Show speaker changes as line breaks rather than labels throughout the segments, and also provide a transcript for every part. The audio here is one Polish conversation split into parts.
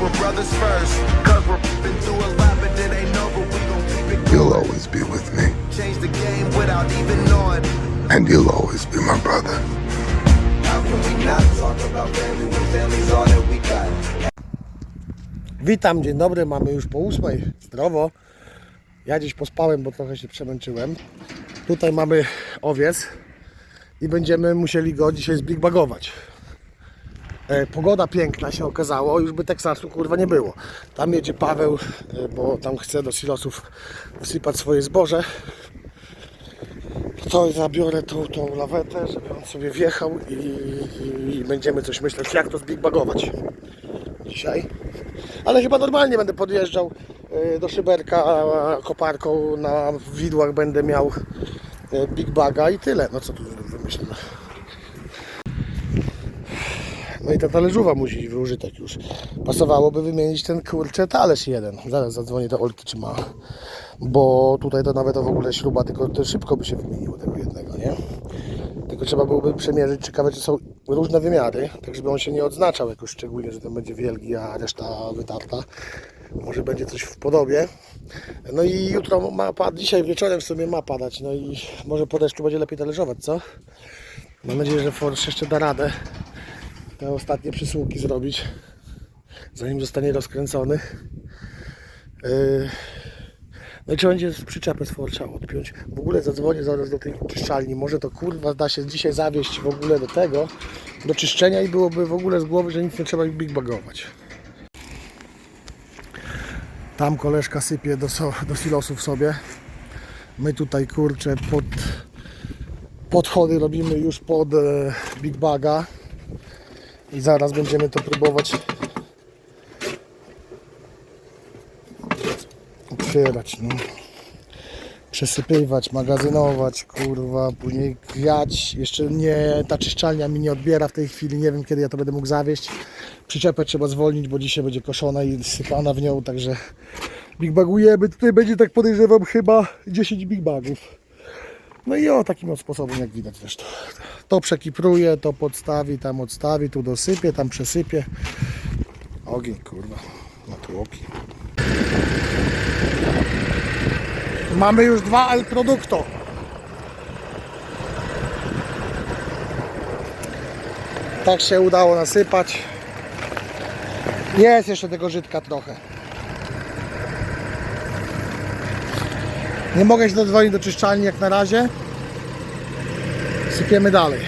we're brothers first. Cause we're been through a lot, but it ain't over. We gon' keep it
You'll always be with me,
change the game without even knowing.
and you'll always be my brother.
How can we not talk about family when family's all that we got?
Witam, dzień dobry, mamy już po ósmej, zdrowo. Ja dziś pospałem, bo trochę się przemęczyłem. Tutaj mamy owiec i będziemy musieli go dzisiaj zbigbagować. E, pogoda piękna się okazało, już by Teksasu kurwa nie było. Tam jedzie Paweł, e, bo tam chce do silosów wsypać swoje zboże. To zabiorę tą, tą lawetę, żeby on sobie wjechał i, i, będziemy coś myśleć, jak to zbigbagować dzisiaj. Ale chyba normalnie będę podjeżdżał e, do szyberka koparką na widłach będę miał Big Baga i tyle. No co tu wymyślę. No i ta talerzówa musi w użytek już. Pasowałoby wymienić ten kurczę talerz jeden. Zaraz zadzwonię do Olki czy ma. Bo tutaj to nawet to w ogóle śruba, tylko to szybko by się wymieniło tego jednego, nie? Tylko trzeba byłoby przemierzyć, ciekawe czy są różne wymiary, tak żeby on się nie odznaczał jakoś szczególnie, że ten będzie wielki, a reszta wytarta. Może będzie coś w podobie. No i jutro ma padać, dzisiaj wieczorem w sumie ma padać, no i może po deszczu będzie lepiej talerzować, co? Mam nadzieję, że Forsz jeszcze da radę te ostatnie przysługi zrobić, zanim zostanie rozkręcony. Yy, no i trzeba będzie z Forsza odpiąć. W ogóle zadzwonię zaraz do tej czyszczalni. Może to kurwa da się dzisiaj zawieść w ogóle do tego, do czyszczenia i byłoby w ogóle z głowy, że nic nie trzeba big bagować. Tam koleżka sypie do, so, do silosów sobie. My tutaj kurczę pod podchody robimy już pod e, big baga i zaraz będziemy to próbować otwierać, no. Przesypywać, magazynować, kurwa, później kwiać. Jeszcze nie, ta czyszczalnia mi nie odbiera w tej chwili, nie wiem kiedy ja to będę mógł zawieść. Przyczepę trzeba zwolnić, bo dzisiaj będzie koszona i sypana w nią, także big bagujemy. Tutaj będzie tak podejrzewam chyba 10 big bagów. No i o takim sposobem jak widać zresztą. To przekipruje, to podstawi, tam odstawi, tu dosypie, tam przesypie. Ogień kurwa, na. Mamy już dwa El Producto. Tak się udało nasypać. Jest jeszcze tego żytka trochę. Nie mogę się dodzwonić do czyszczalni jak na razie. Sypiemy dalej.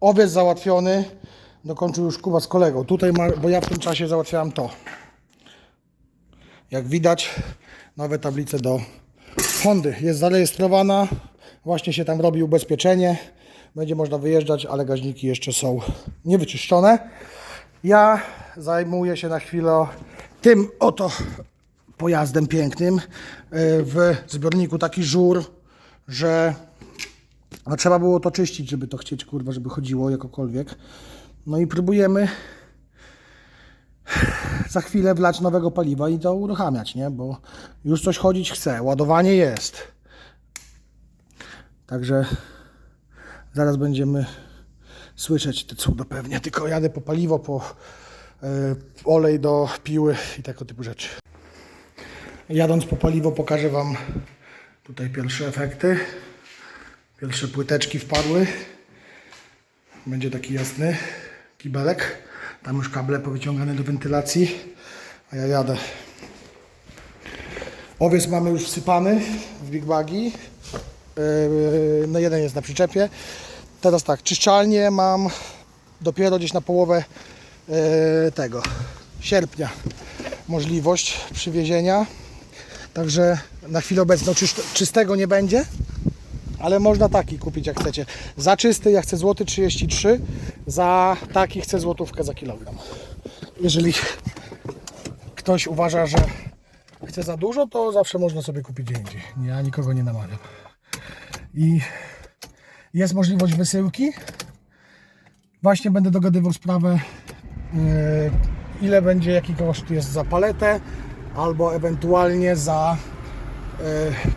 Owiec załatwiony. Dokończył już Kuba z kolegą. Tutaj, ma, bo ja w tym czasie załatwiałem to. Jak widać, nowe tablice do Hondy. Jest zarejestrowana. Właśnie się tam robi ubezpieczenie. Będzie można wyjeżdżać, ale gaźniki jeszcze są niewyczyszczone. Ja zajmuję się na chwilę tym oto pojazdem pięknym. Yy, W zbiorniku taki żur, że no, trzeba było to czyścić, żeby to chcieć, kurwa, żeby chodziło jakokolwiek. No i próbujemy za chwilę wlać nowego paliwa i to uruchamiać, nie? Bo już coś chodzić chce, ładowanie jest. Także zaraz będziemy słyszeć te cudo pewnie. Tylko jadę po paliwo, po e, olej do piły i tego typu rzeczy. Jadąc po paliwo pokażę Wam tutaj pierwsze efekty. Pierwsze płyteczki wpadły. Będzie taki jasny kibelek. Tam już kable powyciągane do wentylacji. A ja jadę. Owiec mamy już wsypany w big bagi. Yy, No jeden jest na przyczepie. Teraz tak, czyszczalnię mam dopiero gdzieś na połowę yy, tego sierpnia możliwość przywiezienia. Także na chwilę obecną czyst- czystego nie będzie, ale można taki kupić jak chcecie. Za czysty ja chcę złoty 33, za taki chcę złotówkę za kilogram. Jeżeli ktoś uważa, że chce za dużo, to zawsze można sobie kupić indziej. Ja nikogo nie namawiam. I jest możliwość wysyłki. Właśnie będę dogadywał sprawę, yy, ile będzie, jaki koszt jest za paletę, albo ewentualnie za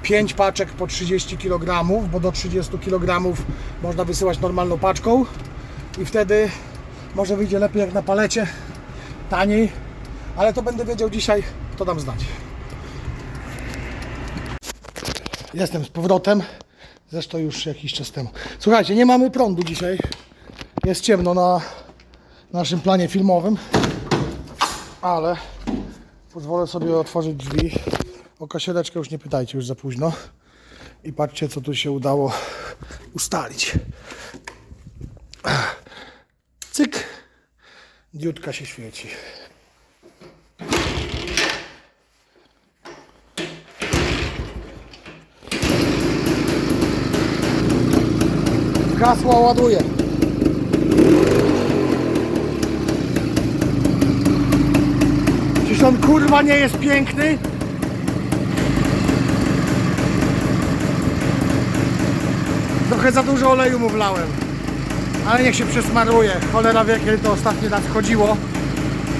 5 paczek po 30 kg, bo do 30 kg można wysyłać normalną paczką i wtedy Może wyjdzie lepiej jak na palecie, taniej, ale to będę wiedział dzisiaj, to dam znać. Jestem z powrotem, zresztą już jakiś czas temu. Słuchajcie, nie mamy prądu dzisiaj. Jest ciemno na naszym planie filmowym, ale pozwolę sobie otworzyć drzwi. O kasieleczkę już nie pytajcie, już za późno. I patrzcie, co tu się udało ustalić. Cyk. Diutka się świeci. Gasła ładuje. Czyż on kurwa nie jest piękny? Trochę za dużo oleju mu wlałem. Ale niech się przesmaruje. Cholera wie, kiedy to ostatni raz chodziło.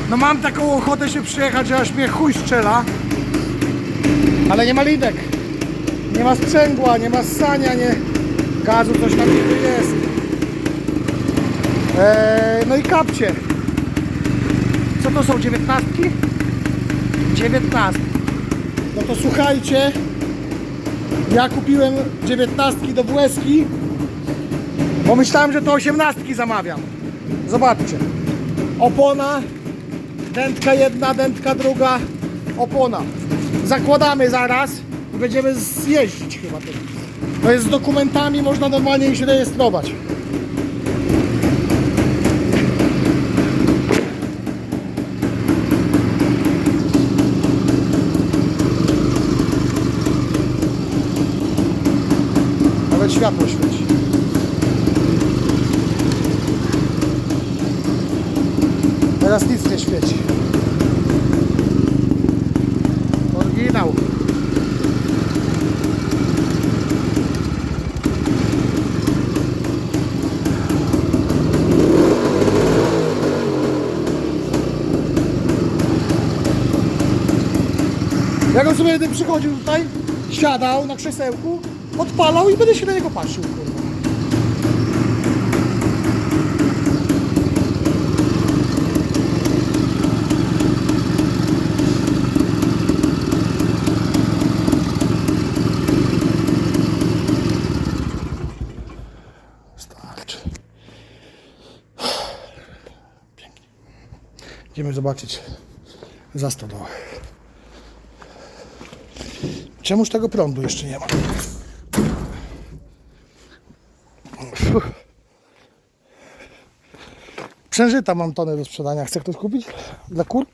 No mam taką ochotę się przyjechać, że aż mnie chuj strzela. Ale nie ma lidek. Nie ma sprzęgła, nie ma ssania, nie... Gazu coś tam niby jest. Eee, no i kapcie. Co to są, dziewiętnastki? Dziewiętnastki. No to słuchajcie, ja kupiłem dziewiętnastki do Włeski, bo myślałem, że to osiemnastki zamawiam. Zobaczcie. Opona, dętka jedna, dętka druga, opona. Zakładamy zaraz i będziemy zjeździć chyba. To jest z dokumentami, można normalnie ich rejestrować. Światło świeci. Teraz nic nie świeci. Oryginał. Jak on sobie jeden przychodził tutaj, siadał na krzesełku, odpalał i będę się na niego patrzył, kurwa. Idziemy zobaczyć za stodołę. Czemuż tego prądu jeszcze nie ma? Przężyta mam tonę do sprzedania. Chce ktoś kupić? Dla kur?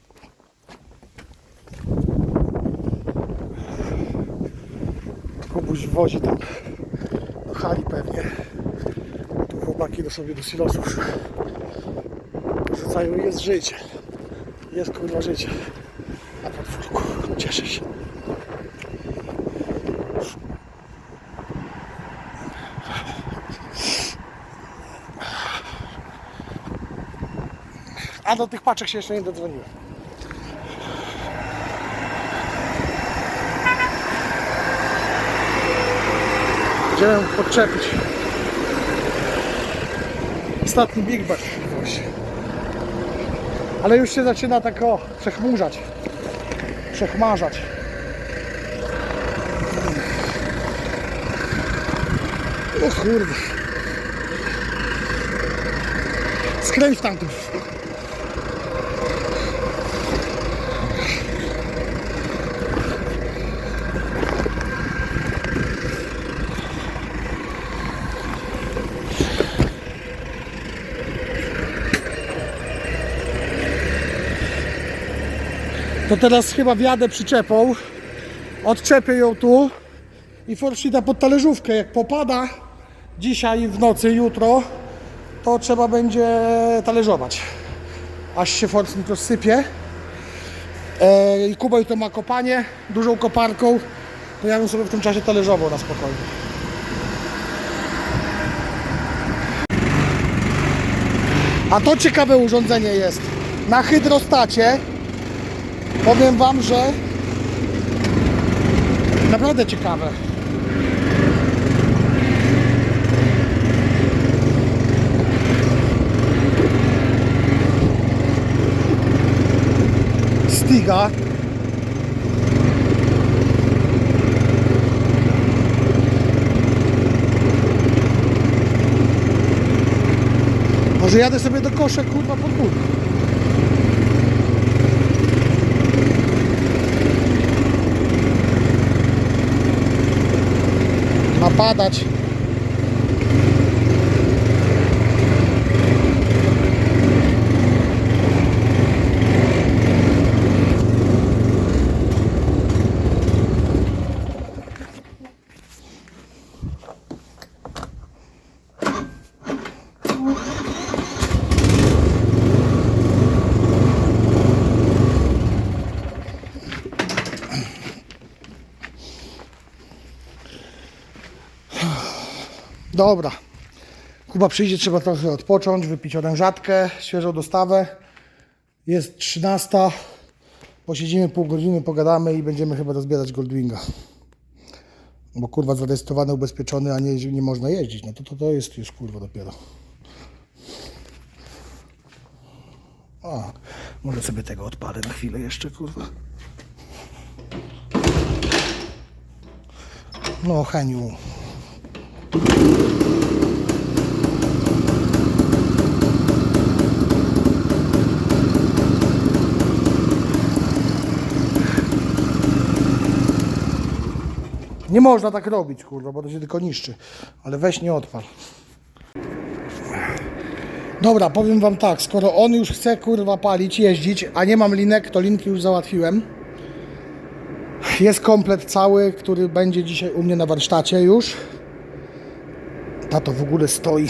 Kubuś wozi tam do hali pewnie. Tu chłopaki do sobie do silosów rzucają jest życie. Jest kurwa życie. Na podwórku. Cieszę się. A do tych paczek się jeszcze nie dodzwoniłem. Idziemy podczepić. Ostatni Big właśnie. Ale już się zaczyna tak o przechmurzać. Przechmarzać. O kurde. Skręć tamtym. To teraz chyba wjadę przyczepą, odczepię ją tu i forshita pod talerzówkę. Jak popada dzisiaj w nocy, jutro, to trzeba będzie talerzować. Aż się forsnik rozsypie. E, I Kuboj to ma kopanie, dużą koparką, to ja bym sobie w tym czasie talerzował na spokojnie. A to ciekawe urządzenie jest. Na hydrostacie powiem Wam, że naprawdę ciekawe. Stiga. Może jadę sobie do kosza, kurwa, pod górę. Ma Dobra. Kuba przyjdzie, trzeba trochę odpocząć, wypić orężatkę, świeżą dostawę. Jest 13. Posiedzimy pół godziny, pogadamy i będziemy chyba rozbierać Goldwinga. Bo kurwa zarejestrowany, ubezpieczony, a nie, nie można jeździć. No to, to to jest już kurwa dopiero. A, może sobie tego odpalę na chwilę jeszcze, kurwa. No, Heniu. Nie można tak robić, kurwa, bo to się tylko niszczy. Ale weź nie odpal. Dobra, powiem wam tak, skoro on już chce kurwa palić, jeździć, a nie mam linek, to linki już załatwiłem. Jest komplet cały, który będzie dzisiaj u mnie na warsztacie już. Tato w ogóle stoi.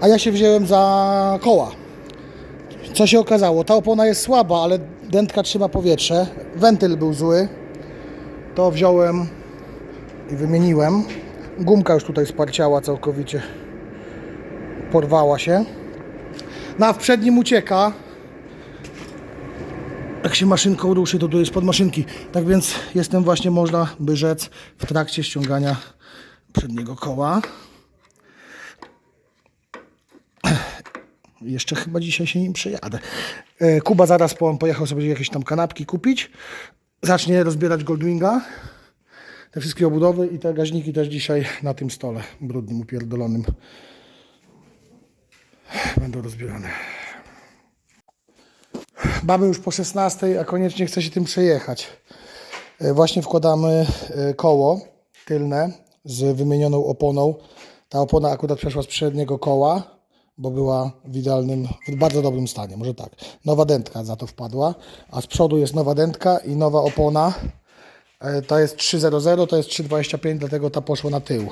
A ja się wziąłem za koła. Co się okazało? Ta opona jest słaba, ale dętka trzyma powietrze. Wentyl był zły. To wziąłem i wymieniłem. Gumka już tutaj sparciała całkowicie. Porwała się. No a w przednim ucieka. Jak się maszynką ruszy, to tu jest pod maszynki. Tak więc jestem właśnie, można by rzec, w trakcie ściągania przedniego koła. Jeszcze chyba dzisiaj się nim przejadę. E, Kuba zaraz po, pojechał sobie jakieś tam kanapki kupić. Zacznie rozbierać Goldwinga. Te wszystkie obudowy i te gaźniki też dzisiaj na tym stole brudnym, upierdolonym będą rozbierane. Mamy już po 16, a koniecznie chce się tym przejechać. E, Właśnie wkładamy e, koło tylne z wymienioną oponą. Ta opona akurat przeszła z przedniego koła, bo była w idealnym, w bardzo dobrym stanie, może tak. Nowa dętka za to wpadła, a z przodu jest nowa dętka i nowa opona. E, To jest 3.00, to jest 3.25, dlatego ta poszła na tył.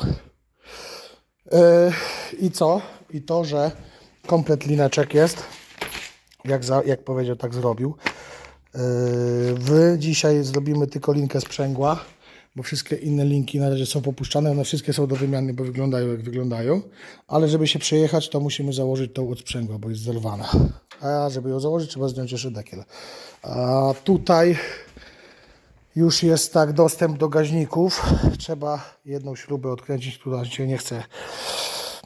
E, I co? I to, że komplet lineczek jest. Jak, za, jak powiedział, tak zrobił. Yy, Wy dzisiaj zrobimy tylko linkę sprzęgła, bo wszystkie inne linki na razie są popuszczane. One wszystkie są do wymiany, bo wyglądają jak wyglądają. Ale żeby się przejechać, to musimy założyć tą od sprzęgła, bo jest zerwana. A żeby ją założyć, trzeba zdjąć jeszcze dekiel. A tutaj już jest tak dostęp do gaźników. Trzeba jedną śrubę odkręcić, która się nie chce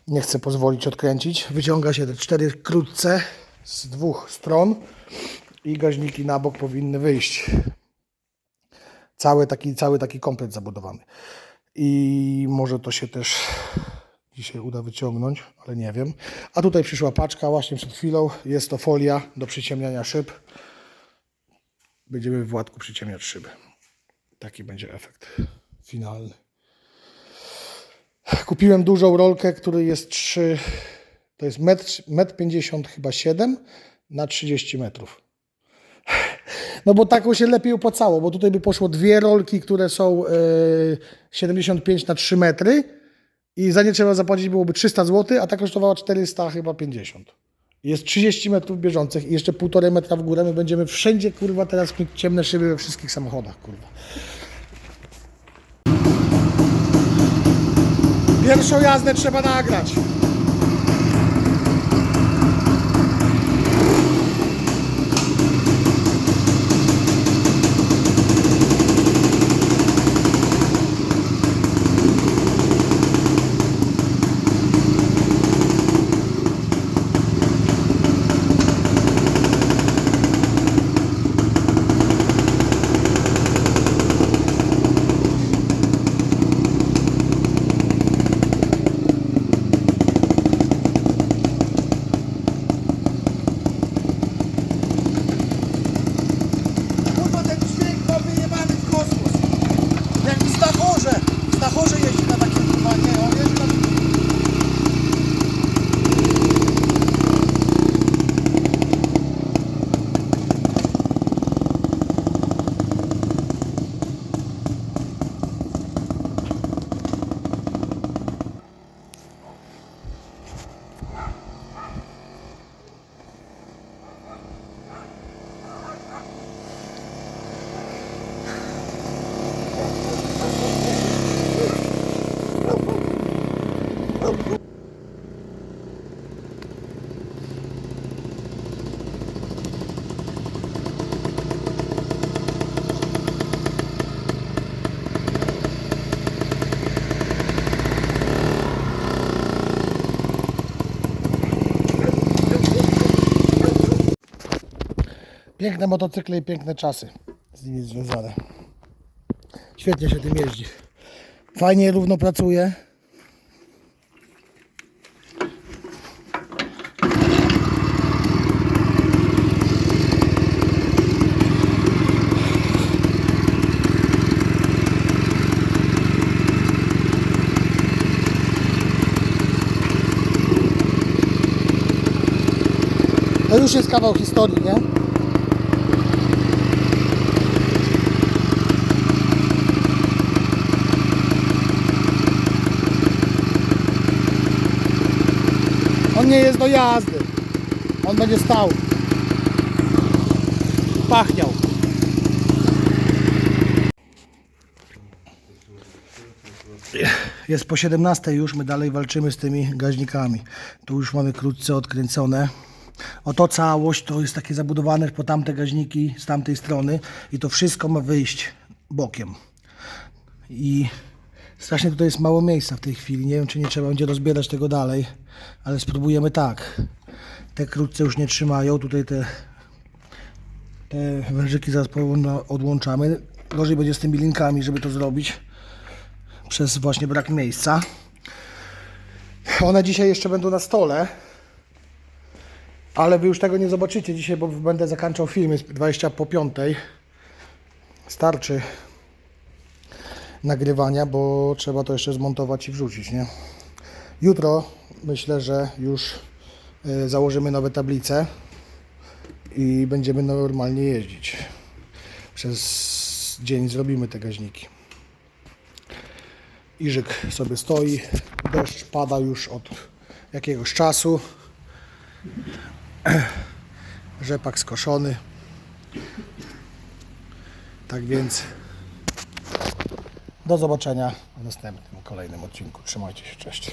nie chcę pozwolić odkręcić. Wyciąga się te cztery krótce z dwóch stron i gaźniki na bok powinny wyjść. Cały taki, cały taki komplet zabudowany. I może to się też dzisiaj uda wyciągnąć, ale nie wiem. A tutaj przyszła paczka właśnie przed chwilą. Jest to folia do przyciemniania szyb. Będziemy w Władku przyciemniać szyby. Taki będzie efekt finalny. Kupiłem dużą rolkę, który jest 3, to jest 1,50 m chyba 7 na 30 metrów. No bo taką się lepiej opłacało, bo tutaj by poszło dwie rolki, które są e, 75 na 3 metry i za nie trzeba zapłacić byłoby 300 zł, a ta kosztowała 400 chyba 50. Jest 30 metrów bieżących i jeszcze 1,5 metra w górę. My będziemy wszędzie, kurwa, teraz mieć ciemne szyby we wszystkich samochodach, kurwa. Pierwszą jazdę trzeba nagrać. Piękne motocykle i piękne czasy z nimi związane. Świetnie się tym jeździ. Fajnie równo pracuje. To już jest kawał historii, nie? Nie jest do jazdy. On będzie stał. Pachniał. Jest po 17 już, my dalej walczymy z tymi gaźnikami. Tu już mamy krótce odkręcone. Oto całość to jest takie zabudowane po tamte gaźniki z tamtej strony i to wszystko ma wyjść bokiem. I strasznie tutaj jest mało miejsca w tej chwili. Nie wiem, czy nie trzeba będzie rozbierać tego dalej, ale spróbujemy tak. Te krótce już nie trzymają. Tutaj te, te wężyki zaraz odłączamy. Gorzej będzie z tymi linkami, żeby to zrobić przez właśnie brak miejsca. One dzisiaj jeszcze będą na stole, ale wy już tego nie zobaczycie dzisiaj, bo będę zakończał film, jest 20 po 5. Starczy nagrywania, bo trzeba to jeszcze zmontować i wrzucić, nie? Jutro myślę, że już y, założymy nowe tablice i będziemy normalnie jeździć. Przez dzień zrobimy te gaźniki. Iżyk sobie stoi, deszcz pada już od jakiegoś czasu. Rzepak skoszony. Tak więc do zobaczenia w następnym, kolejnym odcinku. Trzymajcie się, cześć.